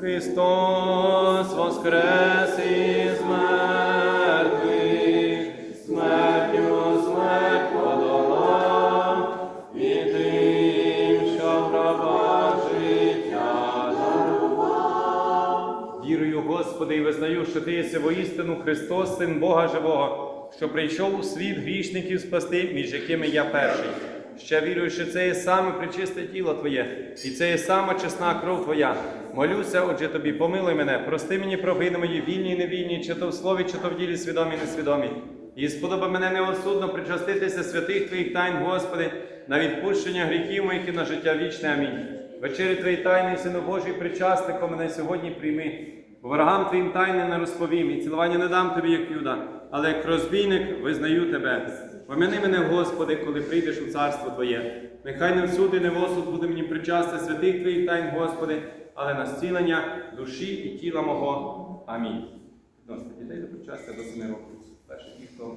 Христос воскрес із мертвих, смерть і тим, що життя. Вірую, Господи, і визнаю, що Ти єси воістину Христос, Син Бога Живого, що прийшов у світ грішників спасти, між якими я перший. Ще вірую, що це є саме причисте тіло Твоє, і це є сама чесна кров Твоя. Молюся, отже, тобі, помилуй мене, прости мені провини мої вільні і невільні, чи то в слові, чи то в ділі свідомі і несвідомі. І сподоба мене неосудно причаститися святих Твоїх тайн, Господи, на відпущення гріхів моїх і на життя вічне. Амінь. Вечері Твої тайни, Сину Божий, причасником мене сьогодні прийми. Бо Ворогам Твоїм тайни не розповім, і цілування не дам тобі, як юда, але як розбійник визнаю тебе. Помяни мене, Господи, коли прийдеш у царство Твоє. Нехай не всюди, не в осуд буде мені причасти святих Твоїх тайн, Господи, але на зцілення душі і тіла мого. Амінь. Досить дітей до причастя до семи років. Перший ті, хто